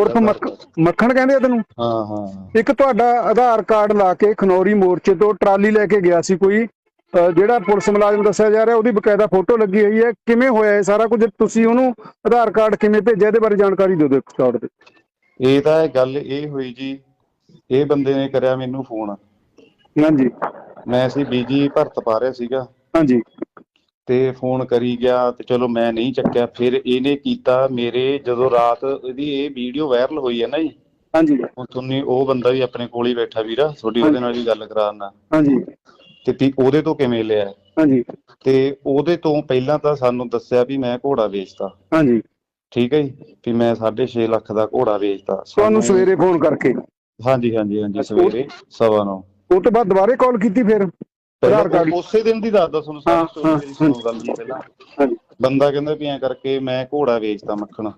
ਉਰਫ ਮੱਖ- ਮੱਖਣ ਕਹਿੰਦੇ ਆ ਤੈਨੂੰ? ਹਾਂ ਹਾਂ। ਇੱਕ ਤੁਹਾਡਾ ਆਧਾਰ ਕਾਰਡ ਲਾ ਕੇ ਖਨੌਰੀ ਮੋਰਚੇ ਤੋਂ ਟਰਾਲੀ ਲੈ ਕੇ ਗਿਆ ਸੀ ਕੋਈ। ਅਹ ਜਿਹੜਾ ਪੁਲਿਸ ਮੁਲਾਜ਼ਮ ਦੱਸਿਆ ਜਾ ਰਿਹਾ ਉਹਦੀ ਬਕਾਇਦਾ ਫੋਟੋ ਲੱਗੀ ਹੋਈ ਹੈ। ਕਿਵੇਂ ਹੋਇਆ ਇਹ ਸਾਰਾ ਕੁਝ? ਤੁਸੀਂ ਉਹਨੂੰ ਆਧਾਰ ਕਾਰਡ ਕਿਵੇਂ ਭੇਜਿਆ? ਇਹਦੇ ਬਾਰੇ ਜਾਣਕਾਰੀ ਦਿਓ ਦਿਓ ਕਾਰਡ ਤੇ। ਇਹ ਤਾਂ ਗੱਲ ਇਹ ਹੋਈ ਜੀ ਇਹ ਬੰਦੇ ਨੇ ਕਰਿਆ ਮੈਨੂੰ ਫੋਨ। ਹਾਂਜੀ। ਮੈਂ ਸੀ ਬੀਜੀ ਭਰਤ ਪਾ ਰਿਹਾ ਸੀਗਾ। ਹਾਂਜੀ। ਤੇ ਫੋਨ ਕਰੀ ਗਿਆ ਤੇ ਚਲੋ ਮੈਂ ਨਹੀਂ ਚੱਕਿਆ ਫਿਰ ਇਹਨੇ ਕੀਤਾ ਮੇਰੇ ਜਦੋਂ ਰਾਤ ਇਹਦੀ ਇਹ ਵੀਡੀਓ ਵਾਇਰਲ ਹੋਈ ਹੈ ਨਾ ਜੀ। ਹਾਂਜੀ। ਉਹ ਤੁਹਾਨੂੰ ਉਹ ਬੰਦਾ ਵੀ ਆਪਣੇ ਕੋਲ ਹੀ ਬੈਠਾ ਵੀਰਾ ਤੁਹਾਡੀ ਉਹਦੇ ਨਾਲ ਵੀ ਗੱਲ ਕਰਾਉਣਾ ਹਾਂਜੀ। ਤੇ ਵੀ ਉਹਦੇ ਤੋਂ ਕਿਵੇਂ ਲਿਆ? ਹਾਂਜੀ। ਤੇ ਉਹਦੇ ਤੋਂ ਪਹਿਲਾਂ ਤਾਂ ਸਾਨੂੰ ਦੱਸਿਆ ਵੀ ਮੈਂ ਘੋੜਾ ਵੇਚਤਾ। ਹਾਂਜੀ। ਠੀਕ ਹੈ ਜੀ? ਵੀ ਮੈਂ 6.5 ਲੱਖ ਦਾ ਘੋੜਾ ਵੇਚਤਾ। ਤੁਹਾਨੂੰ ਸਵੇਰੇ ਫੋਨ ਕਰਕੇ। ਹਾਂਜੀ ਹਾਂਜੀ ਹਾਂਜੀ ਸਵੇਰੇ ਸਵਾ ਨੌ। ਉਹ ਤੋਂ ਬਾਅਦ ਦੁਬਾਰੇ ਕਾਲ ਕੀਤੀ ਫਿਰ? ਆਧਾਰ ਕਾਰਡ ਉਸੇ ਦਿਨ ਦੀ ਦੱਸਦਾ ਤੁਹਾਨੂੰ ਸਾਰੀ ਸਟੋਰੀ ਸੁਣੋ ਗੱਲ ਜੀ ਪਹਿਲਾਂ। ਹਾਂਜੀ ਬੰਦਾ ਕਹਿੰਦਾ ਵੀ ਐਂ ਕਰਕੇ ਮੈਂ ਘੋੜਾ ਵੇਚਤਾ ਮੱਖਣ।